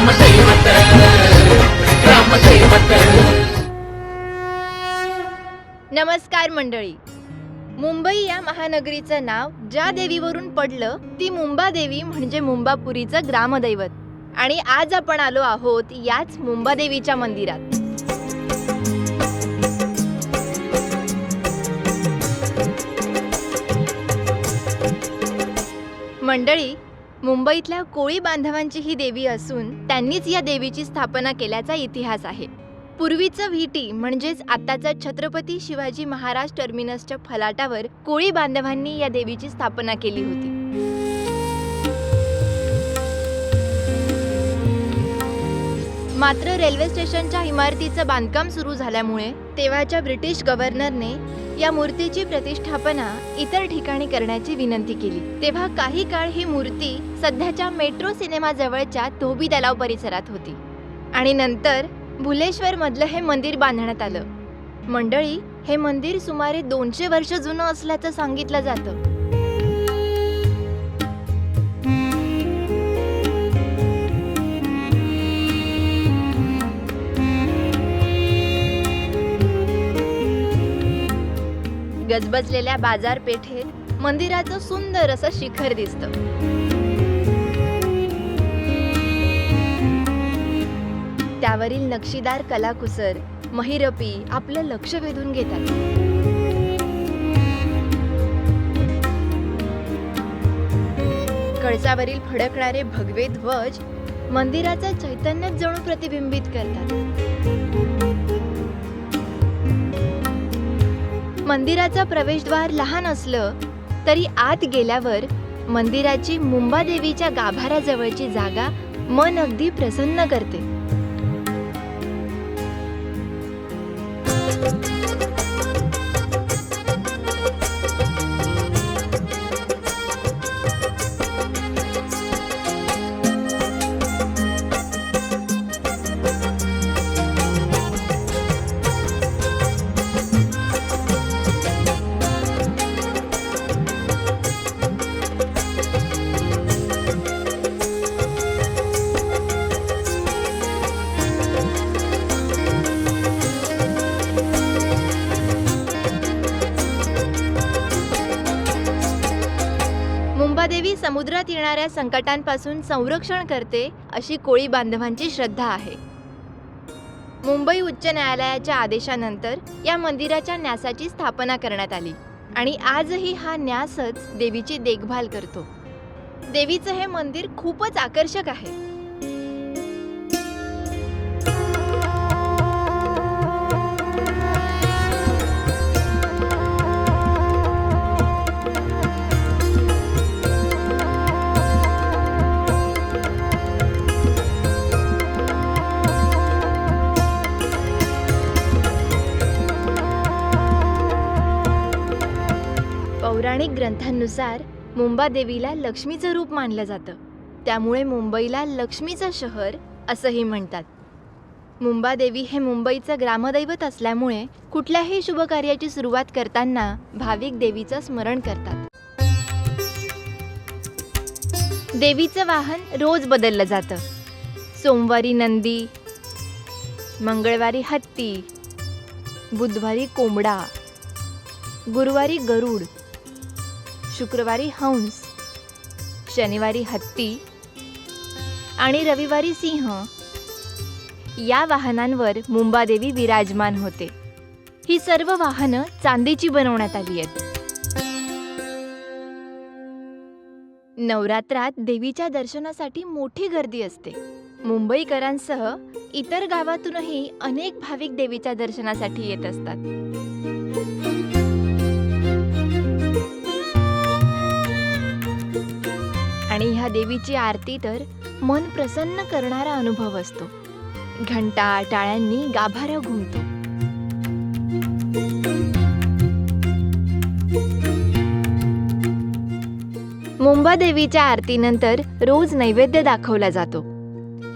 ग्रामदैवत ग्रामदैवत नमस्कार मंडळी. मुंबई या महानगरीचं नाव ज्या देवीवरून पडलं ती मुंबा देवी म्हणजे मुंबापुरीचं ग्रामदैवत. आणि आज आपण आलो आहोत याच मुंबा देवीच्या मंदिरात. मंडळी मुंबईतल्या कोळी बांधवांची ही देवी असून त्यांनीच या देवीची स्थापना केल्याचा इतिहास आहे. पूर्वीचं व्हीटी म्हणजेच आताचा छत्रपती शिवाजी महाराज टर्मिनसच्या फलाटावर कोळी बांधवांनी या देवीची स्थापना केली होती. मात्र रेल्वे स्टेशनच्या इमारतीचं बांधकाम सुरू झाल्यामुळे तेव्हाच्या ब्रिटिश गव्हर्नरने या मूर्तीची प्रतिष्ठापना इतर ठिकाणी करण्याची विनंती केली. तेव्हा काही काळ ही मूर्ती सध्याच्या मेट्रो सिनेमा जवळच्या धोबी तलाव परिसरात होती. आणि नंतर भुलेश्वर मधलं हे मंदिर बांधण्यात आलं. मंडळी हे मंदिर सुमारे दोनशे वर्ष जुनं असल्याचं सांगितलं जातं. गजबजलेल्या बाजारपेठेत मंदिराचं सुंदर असं शिखर दिसतं. त्यावरील नक्षीदार कलाकुसर महिरपी आपलं लक्ष वेधून घेतात. कळसावरील फडकणारे भगवे ध्वज मंदिराचं चैतन्यच जणू प्रतिबिंबित करतात. मंदिराचं प्रवेशद्वार लहान असलं तरी आत गेल्यावर मंदिराची मुंबादेवीच्या गाभाऱ्याजवळची जागा मन अगदी प्रसन्न करते. समुद्रात येणाऱ्या संकटांपासून संरक्षण करते अशी कोळी बांधवांची श्रद्धा आहे. मुंबई उच्च न्यायालयाच्या आदेशानंतर या मंदिराच्या न्यासाची स्थापना करण्यात आली आणि आजही हा न्यासच देवीची देखभाल करतो. देवीचं हे मंदिर खूपच आकर्षक आहे. पौराणिक ग्रंथांनुसार मुंबादेवीला लक्ष्मीचं रूप मानलं जातं. त्यामुळे मुंबईला लक्ष्मीचं शहर असंही म्हणतात. मुंबादेवी हे मुंबईचं ग्रामदैवत असल्यामुळे कुठल्याही शुभकार्याची सुरुवात करताना भाविक देवीचं स्मरण करतात. देवीचं वाहन रोज बदललं जातं. सोमवारी नंदी मंगळवारी हत्ती बुधवारी कोंबडा गुरुवारी गरुड शुक्रवारी हंस शनिवारी हत्ती आणि रविवारी सिंह. या वाहनांवर मुंबादेवी विराजमान होते. ही सर्व वाहनं चांदीची बनवण्यात आली आहेत. नवरात्रात देवीच्या दर्शनासाठी मोठी गर्दी असते. मुंबईकरांसह इतर गावातूनही अनेक भाविक देवीच्या दर्शनासाठी येत असतात. आणि ह्या देवीची आरती तर मन प्रसन्न करणारा अनुभव असतो. घंटा टाळ्यांनी गाभारा घुमतो. मुंबा देवीच्या आरतीनंतर रोज नैवेद्य दाखवला जातो.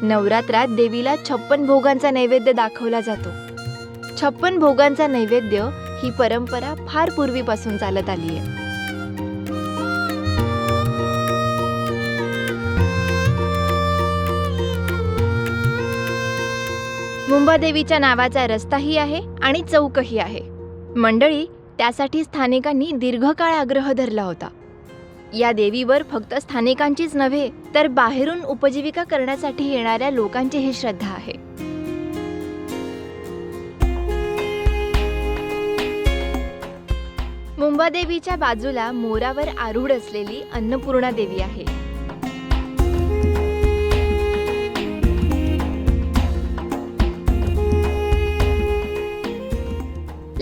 नवरात्रात देवीला छप्पन भोगांचा नैवेद्य दाखवला जातो. छप्पन भोगांचा नैवेद्य ही परंपरा फार पूर्वीपासून चालत आली आहे मुंबादेवीच्या नावाचा रस्ताही आहे आणि चौकही आहे. मंडळी त्यासाठी स्थानिकांनी दीर्घकाळ आग्रह धरला होता. या देवीवर फक्त स्थानिकांचीच नव्हे तर बाहेरून उपजीविका करण्यासाठी येणाऱ्या लोकांचीही श्रद्धा आहे. मुंबादेवीच्या बाजूला मोरावर आरूढ असलेली अन्नपूर्णा देवी आहे.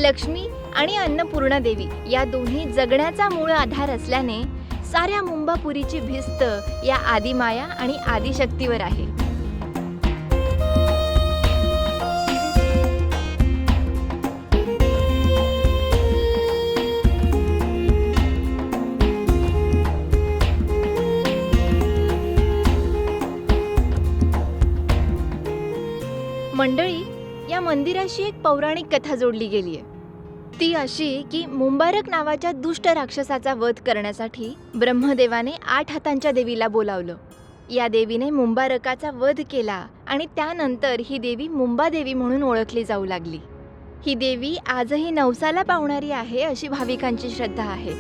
लक्ष्मी आणि अन्नपूर्णा देवी या दोन्ही जगण्याचा मूळ आधार असल्याने साऱ्या मुंबापुरीची भिस्त या आदिमाया आणि आदिशक्तीवर आहे. मंडळी या मंदिराशी एक पौराणिक कथा जोडली गेली आहे ती अशी की मुंबारक नावाच्या दुष्ट राक्षसाचा वध करण्यासाठी ब्रह्मदेवाने आठ हातांच्या देवीला बोलावलं. या देवीने मुंबारकाचा वध केला आणि त्यानंतर ही देवी मुंबादेवी म्हणून ओळखली जाऊ लागली. ही देवी आजही नवसाला पावणारी आहे अशी भाविकांची श्रद्धा आहे.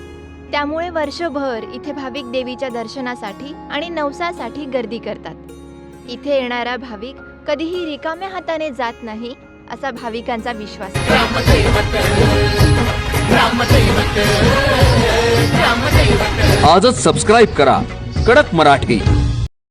त्यामुळे वर्षभर इथे भाविक देवीच्या दर्शनासाठी आणि नवसासाठी गर्दी करतात. इथे येणारा भाविक कधीही रिकाम्या हाताने जात नाही असा भाविकांचा विश्वास. आजच सबस्क्राईब करा. कडक मराठी.